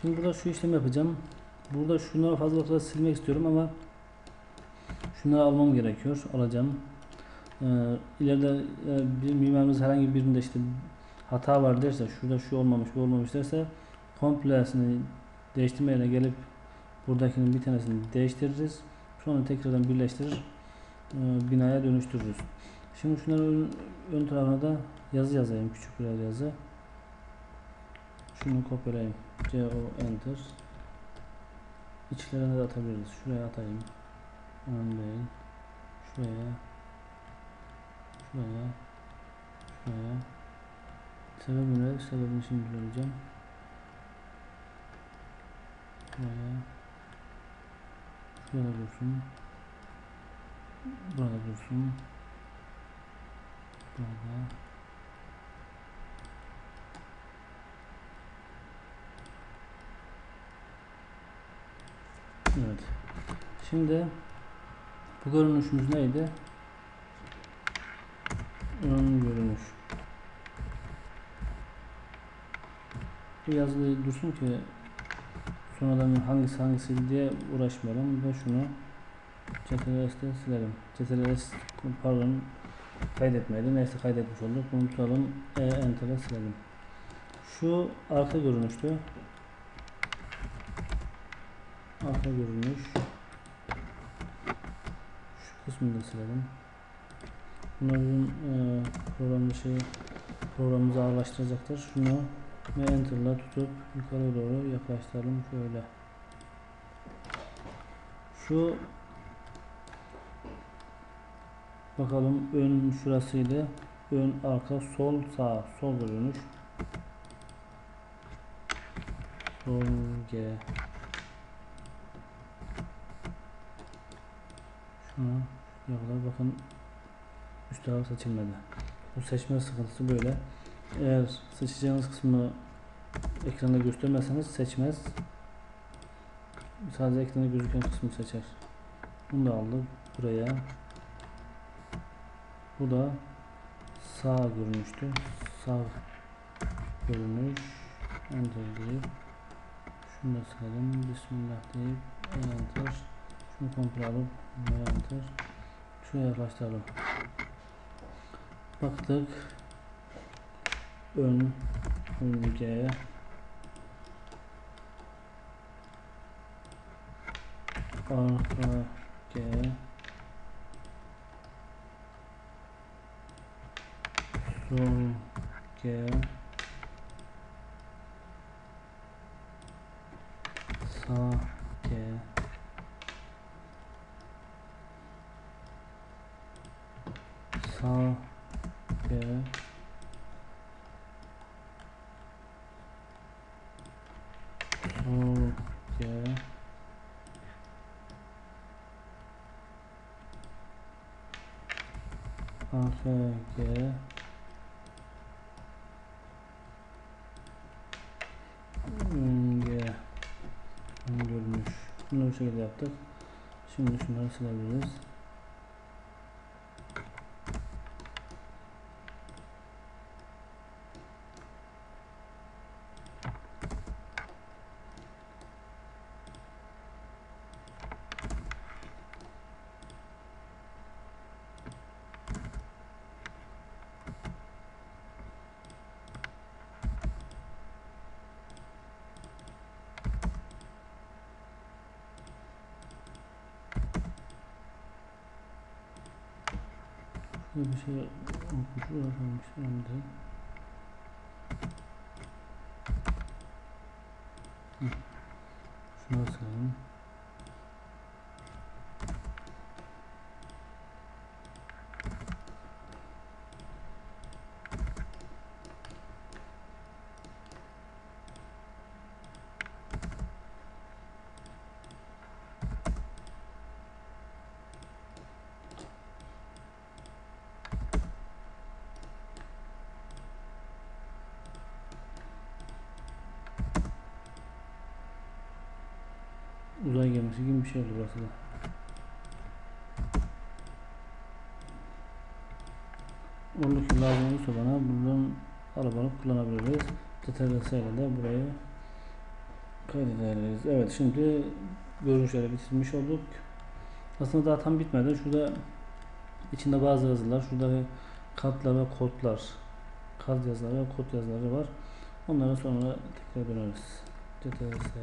Şimdi burada şu işlemi yapacağım. Burada şunları fazlalıkla silmek istiyorum ama şunları almam gerekiyor. Alacağım. Ee, ileride e, bir mimarımız herhangi birinde işte hata var derse şurada şu olmamış bu olmamış derse komplesini değiştirme yerine gelip buradakinin bir tanesini değiştiririz. Sonra tekrardan birleştirir e, binaya dönüştürürüz. Şimdi şunların ön, ön tarafına da yazı yazayım. Küçük birer yazı. Şunu kopyalayayım. C O enter. İçlerine de atabiliriz. Şuraya atayım. Önemli değil. Şuraya. Şuraya. Şuraya. Sebebi ne? Sebebini şimdi söyleyeceğim. Şuraya. Şurada dursun. Burada dursun. Burada. Evet. Şimdi bu görünüşümüz neydi? Ön görünüş. Bu yazılı dursun ki sonradan hangisi hangisi diye uğraşmayalım ve şunu CTRLS'te silelim. CTRLS pardon kaydetmeydi. Neyse kaydetmiş olduk. Bunu tutalım. E enter'e silelim. Şu arka görünüştü. Arka görünüş. Şu kısmını da silelim. Bunlar bizim e, program dışı programımızı ağırlaştıracaktır. Şunu ve enter'la tutup yukarı doğru yaklaştıralım şöyle. Şu bakalım ön şurasıydı. Ön arka sol sağ sol görünüş. Sol G Şuna yakala bakın üst taraf seçilmedi. Bu seçme sıkıntısı böyle. Eğer seçeceğiniz kısmı ekranda göstermezseniz seçmez. Sadece ekranda gözüken kısmı seçer. Bunu da aldık buraya. Bu da sağ görünüştü. Sağ görünüş. Enter deyip şunu da silelim. Bismillah deyip enter. Şunu komple alıp enter. Şuraya yaklaştıralım. Baktık. Ön ön G arka G sol G sağ G. Sol G. Arka G. Görünüş bunu bu şekilde yaptık. Şimdi şunları silebiliriz Şöyle bir şey okumuş uğraşmamış önde. Şunu basalım. Uzay gemisi gibi bir şey oldu burası da. Olur ki lazım olursa bana buradan alıp kullanabiliriz. Ctrl ile burayı Kaydederiz. Evet şimdi görünüşleri bitirmiş olduk. Aslında daha tam bitmedi. Şurada içinde bazı yazılar, şurada katlar ve kodlar, kod yazıları ve kod yazıları var. Onlara sonra tekrar döneriz. CTRS